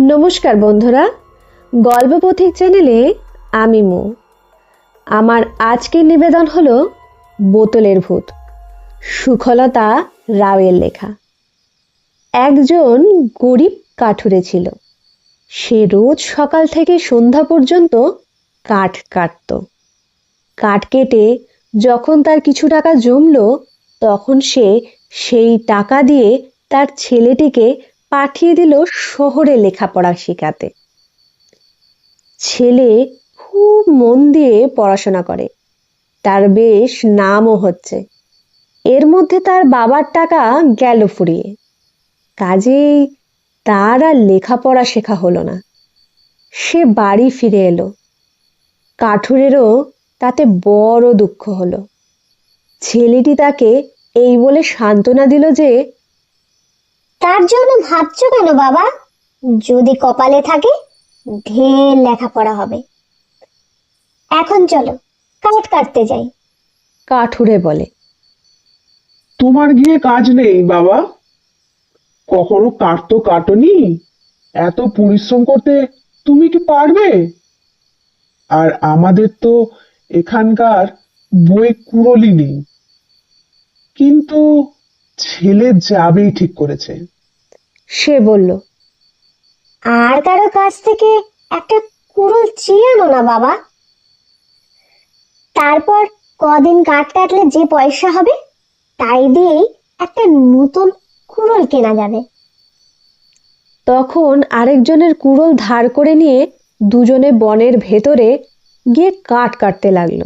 নমস্কার বন্ধুরা, গল্পপথিক চ্যানেলে আমি মো। আমার আজকের নিবেদন হলো বোতলের ভূত, সুখলতা রাওয়ের লেখা। একজন গরিব কাঠুরে ছিল। সে রোজ সকাল থেকে সন্ধ্যা পর্যন্ত কাঠ কাটত। কাঠ কেটে যখন তার কিছু টাকা জমলো, তখন সে সেই টাকা দিয়ে তার ছেলেটিকে পাঠিয়ে দিল শহরে লেখাপড়া শেখাতে। ছেলে খুব মন দিয়ে পড়াশোনা করে। তার বেশ নামও হচ্ছে। এর মধ্যে তার বাবার টাকা গেল ফুরিয়ে। কাজেই তার আর লেখাপড়া শেখা হলো না। সে বাড়ি ফিরে এলো। কাঠুরেরও তাতে বড় দুঃখ হলো। ছেলেটি তাকে এই বলে সান্ত্বনা দিল যে তার জন্য ভাবছ কেন বাবা? যদি কপালে থাকে ঢের লেখাপড়া হবে। এখন চলো কাঠ কাটতে যাই। কাঠুরে বলে। তোমার গিয়ে কাজ নেই বাবা। কখনো কাঠ তো কাটনি এত পরিশ্রম করতে তুমি কি পারবে? আর আমাদের তো এখানকার বই কুড়লি নেই। কিন্তু ছেলে যাবেই ঠিক করেছে। সে বলল আর কারও কাছ থেকে একটা কুড়ুল চেয়ে আনো না বাবা। তারপর কদিন কাঠ কাটলে যে পয়সা হবে তাই দিয়েই একটা নতুন কুড়ুল কেনা যাবে। তখন আরেকজনের কুড়ল ধার করে নিয়ে দুজনে বনের ভেতরে গিয়ে কাঠ কাটতে লাগল।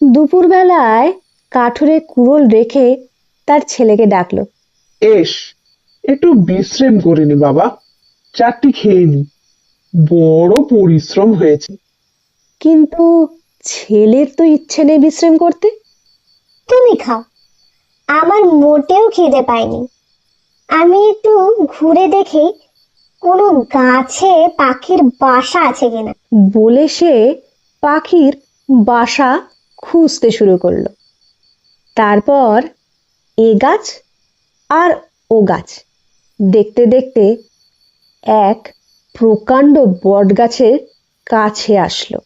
দুপুরবেলায় কাঠুরে কুড়ল রেখে তার ছেলেকে ডাকলো এস একটু বিশ্রাম করে নি বাবা। চারটি খেয়ে নি। বড় পরিশ্রম হয়েছে। কিন্তু ছেলের তো ইচ্ছে নেই বিশ্রাম করতে। তুমি খাও। আমার মোটেও খিদে পায়নি। আমি একটু ঘুরে দেখি কোনো গাছে পাখির বাসা আছে কিনা। বলে সে পাখির বাসা খুঁজতে শুরু করল। তারপর এ গাছ আর ও গাছ। দেখতে দেখতে এক প্রকাণ্ড বট গাছের কাছে আসলো।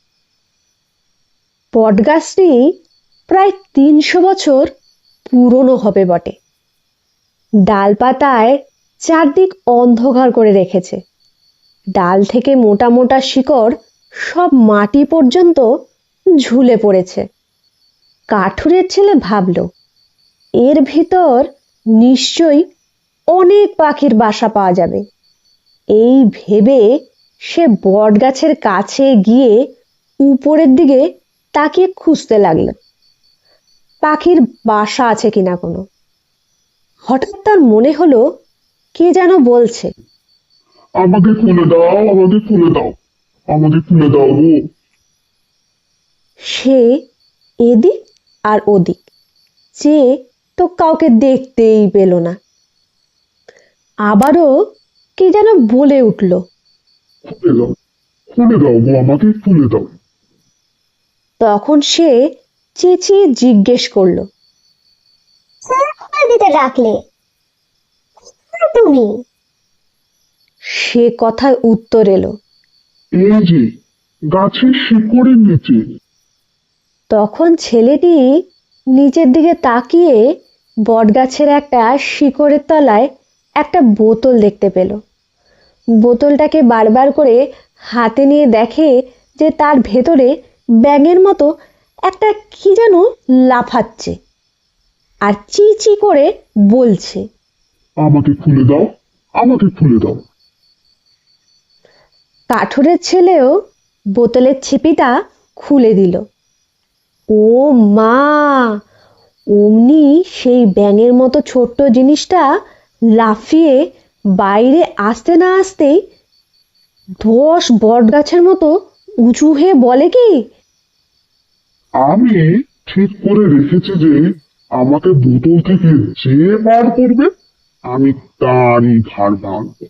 বটগাছটি প্রায় তিনশো বছর পুরনো হবে বটে। ডালপাতায় চারদিক অন্ধকার করে রেখেছে। ডাল থেকে মোটা মোটা শিকড় সব মাটি পর্যন্ত ঝুলে পড়েছে। কাঠুরের ছেলে ভাবল, এর ভিতর নিশ্চয়ই অনেক পাখির বাসা পাওয়া যাবে। এই ভেবে সে বটগাছের কাছে গিয়ে উপরের দিকে তাকিয়ে খুঁজতে লাগল। পাখির বাসা আছে কিনা কোনো? হঠাৎ তার মনে হলো কে যেন বলছে। আমাকে খুলে দাও আমাকে খুলে দাও আমাকে খুলে দাও সে এদিক আর ওদিক যে তো কাউকে দেখতেই পেল না। আবারও কে যেন বলে উঠল। খুলে দাও খুলে দাও গো আমাকে খুলে দাও। তখন সে চেঁচিয়ে জিজ্ঞেস করল দিতে ডাকলে? তুমি? সে কথায় উত্তর এলো এই যে গাছের শিকড়ের নিচে। তখন ছেলেটি নিচের দিকে তাকিয়ে বটগাছের একটা শিকড়ের তলায় একটা বোতল দেখতে পেল। বোতলটাকে বারবার করে হাতে নিয়ে দেখে যে তার ভেতরে ব্যাঙের মতো একটা কি যেন লাফাচ্ছে আর চি চি করে বলছে। আমাকে খুলে দাও আমাকে খুলে দাও। কাঠুরের ছেলেও বোতলের ছিপিটা খুলে দিল। ও মা অমনি সেই ব্যাঙের মতো ছোট্ট জিনিসটা লাফিয়ে বাইরে আসতে না আসতেই দশ বট গাছের মতো উঁচু হয়ে বলে কি? আমি ঠিক করে রেখেছি যে আমাকে বোতল থেকে যে বার করবে আমি তারই ঘাড় ভাঙবো।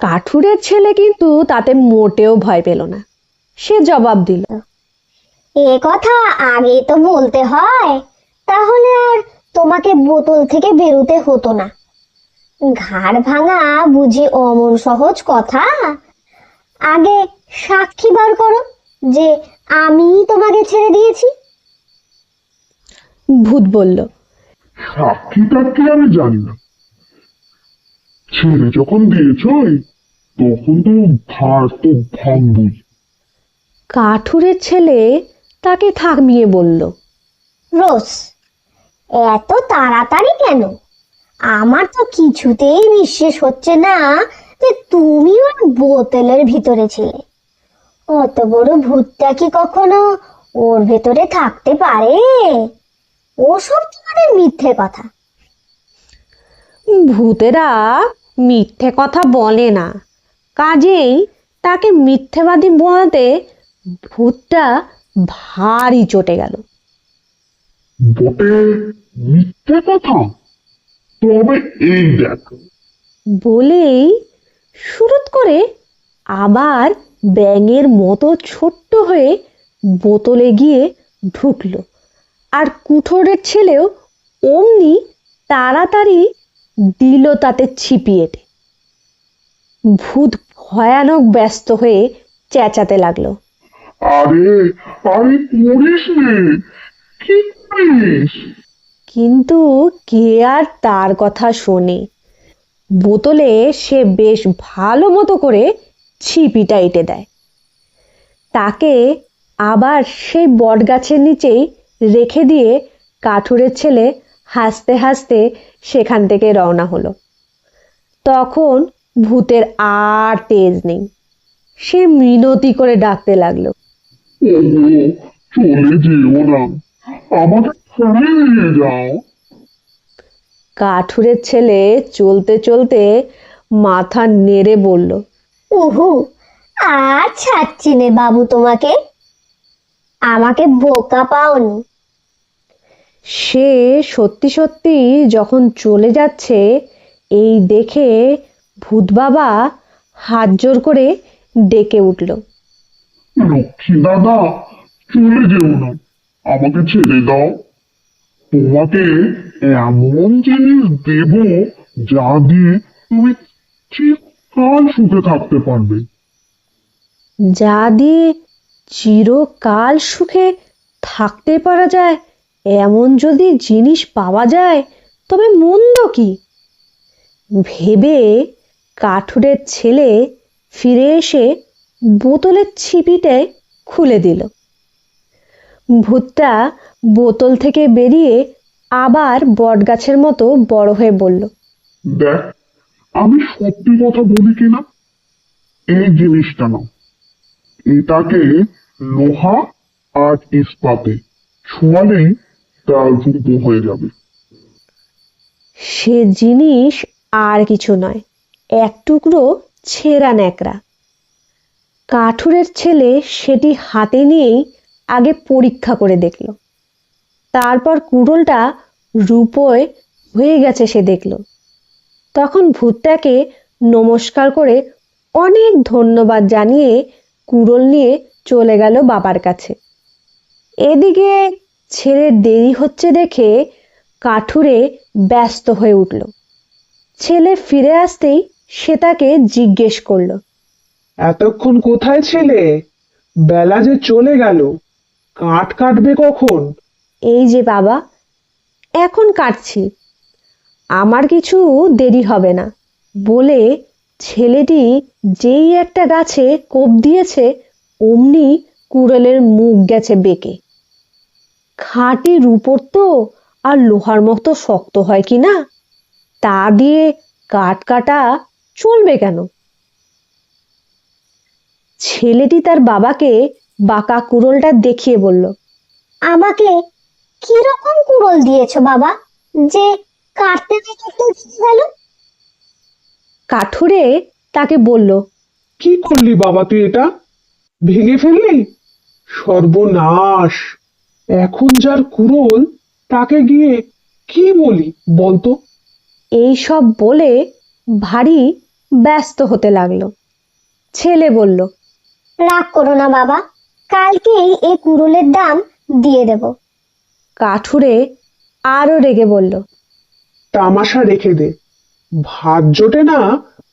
কাঠুরের ছেলে কিন্তু তাতে মোটেও ভয় পেল না। সে জবাব দিল এ কথা আগে তো বলতে হয় তাহলে আর তোমাকে বোতল থেকে বেরোতে হতো না। ঘাড় ভাঙা বুঝি অমন সহজ কথা। আগে সাক্ষী বার করো যে আমি তোমাকে ছেড়ে দিয়েছি। ভূত বলল। আমি জানি না। ছেড়ে যখন দিয়েছই তখন তো ভার তো ভাঙবই। কাঠুরের ছেলে তাকে থামিয়ে বলল। রোজ। এত তাড়াতাড়ি কেন? আমার তো কিছুতেই বিশ্বাস হচ্ছে না যে তুমি ওর বোতলের ভিতরে ছিলে। অত বড় ভূতটা কি কখনো ওর ভেতরে থাকতে পারে? ওসব তোমাদের মিথ্যে কথা। ভূতেরা মিথ্যে কথা বলে না। কাজেই তাকে মিথ্যেবাদী বলাতে ভূতটা ভারী চটে গেল। বটে মিথ্যে কথা? তবে এই দেখ। বলেই শুরুত করে আবার ব্যাঙের মতো ছোট্ট হয়ে বোতলে গিয়ে ঢুকলো। আর কুঠোরের ছেলেও অমনি তাড়াতাড়ি দিল তাতে ছিপিয়েটে ভূত ভয়ানক ব্যস্ত হয়ে চেঁচাতে লাগল। আরে আরে করিস নে। করিস কিন্তু কে আর তার কথা শোনে? বোতলে সে বেশ ভালো মতো করে ছিপিটা এঁটে দেয়। তাকে আবার সেই বটগাছের নিচেই রেখে দিয়ে কাঠুরের ছেলে হাসতে হাসতে সেখান থেকে রওনা হলো। তখন ভূতের আর তেজ নেই। সে মিনতি করে ডাকতে লাগল। চলে যেও না। আমাকে যাও। কাঠুরের ছেলে চলতে চলতে মাথা নেড়ে বলল উহু আর ছাড়ছি নে বাবু তোমাকে। আমাকে বোকা পাওনি। সে সত্যি সত্যি যখন চলে যাচ্ছে এই দেখে ভূত বাবা হাত জোর করে ডেকে উঠল। লক্ষ্মী দাদা চলে যেও না। আমাকে ছেড়ে দাও। তোমাকে এমন জিনিস দেব যা দিয়ে তুমি চিরকাল সুখে থাকতে পারবে। যা দিয়ে চিরকাল সুখে থাকতে পারা যায়, এমন যদি জিনিস পাওয়া যায়, তবে মন্দ কি? ভেবে কাঠুরের ছেলে ফিরে এসে বোতলের ছিপিতে খুলে দিল। ভূতটা বোতল থেকে বেরিয়ে আবার বটগাছের মতো বড় হয়ে বলল দেখ আমি সত্যি কথা বলি কিনা? এই জিনিসটা নাও এটাকে লোহা আর ইস্পাতে ছোঁয়ালেই তার রূপ হয়ে যাবে। সে জিনিস আর কিছু নয় এক টুকরো ছেঁড়া ন্যাকড়া। কাঠুরের ছেলে সেটি হাতে নিয়েই আগে পরীক্ষা করে দেখল। তারপর কুড়োলটা রূপোয় হয়ে গেছে সে দেখল। তখন ভূতটাকে নমস্কার করে অনেক ধন্যবাদ জানিয়ে কুড়োল নিয়ে চলে গেল বাবার কাছে। এদিকে ছেলের দেরি হচ্ছে দেখে কাঠুরে ব্যস্ত হয়ে উঠল। ছেলে ফিরে আসতেই সে তাকে জিজ্ঞেস করল, এতক্ষণ কোথায় ছিলে? বেলা যে চলে গেল। কাঠ কাটবে কখন? এই যে বাবা, এখন কাটছি। আমার কিছু দেরি হবে না। বলে ছেলেটি যেই একটা গাছে কোপ দিয়েছে, অমনি কুড়েলের মুখ গেছে বেঁকে। খাঁটি রূপোর তো আর লোহার মতো শক্ত হয় কি না? তা দিয়ে কাঠ কাটা চলবে কেন? ছেলেটি তার বাবাকে বাঁকা কুড়োলটা দেখিয়ে বলল আমাকে কীরকম কুড়োল দিয়েছ বাবা? যে কাটতে না কাটতে ভেঙে গেল? কাঠুরে তাকে বলল কি করলি বাবা তুই এটা? ভেঙে ফেললি? সর্বনাশ! এখন যার কুড়োল তাকে গিয়ে কি বলি বলতো? এই সব বলে ভারী ব্যস্ত হতে লাগল। ছেলে বলল রাগ করো না বাবা কালকেই এই কুড়োলের দাম দিয়ে দেব। কাঠুরে আরও রেগে বলল তামাশা রেখে দে। ভাত জোটে না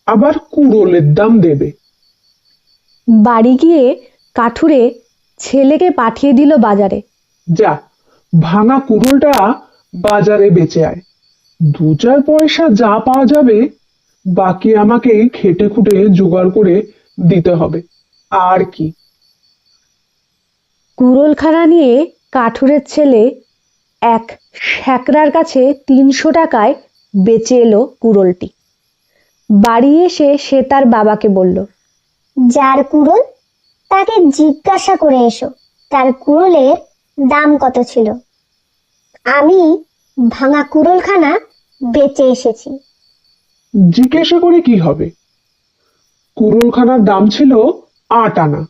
আবার কুড়োলের দাম দেবে। বাড়ি গিয়ে কাঠুরে ছেলেকে পাঠিয়ে দিল বাজারে। যা ভাঙা কুড়োলটা বাজারে বেচে আয়। দু চার পয়সা যা পাওয়া যাবে বাকি আমাকে খেটে খুটে জোগাড় করে দিতে হবে। আর কি। কুড়োলখানা নিয়ে কাঠুরের ছেলে এক শ্যাকরার কাছে তিনশো টাকায় বেঁচে এলো কুড়োলটি। বাড়ি এসে সে তার বাবাকে বলল যার কুড়োল? তাকে জিজ্ঞাসা করে এসো। তার কুড়োলের দাম কত ছিল? আমি ভাঙা কুড়োলখানা বেঁচে এসেছি। জিজ্ঞাসা করে কি হবে? কুড়োলখানার দাম ছিল আট আনা।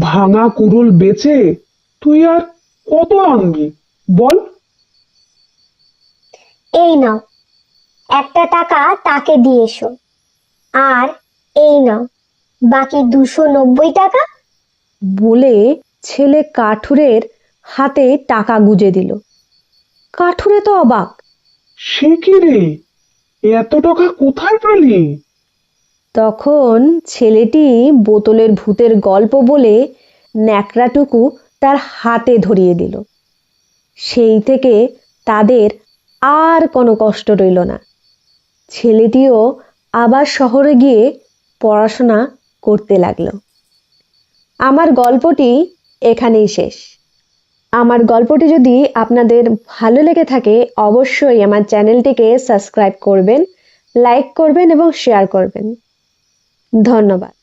ভাঙা কুড়োল বেচে তুই আর কত আনবি? বল। এই নাও। একটা টাকা তাকে দিয়ে এসো। আর এই নাও। বাকি দুশো নব্বই টাকা? বলে ছেলে কাঠুরের হাতে টাকা গুজে দিল। কাঠুরে তো অবাক। সে কি রে? এত টাকা কোথায় পেলি? তখন ছেলেটি বোতলের ভূতের গল্প বলে ন্যাকড়াটুকু তার হাতে ধরিয়ে দিল। সেই থেকে তাদের আর কোনো কষ্ট রইল না। ছেলেটিও আবার শহরে গিয়ে পড়াশোনা করতে লাগল। আমার গল্পটি এখানেই শেষ। আমার গল্পটি যদি আপনাদের ভালো লেগে থাকে, অবশ্যই আমার চ্যানেলটিকে সাবস্ক্রাইব করবেন, লাইক করবেন এবং শেয়ার করবেন। ধন্যবাদ।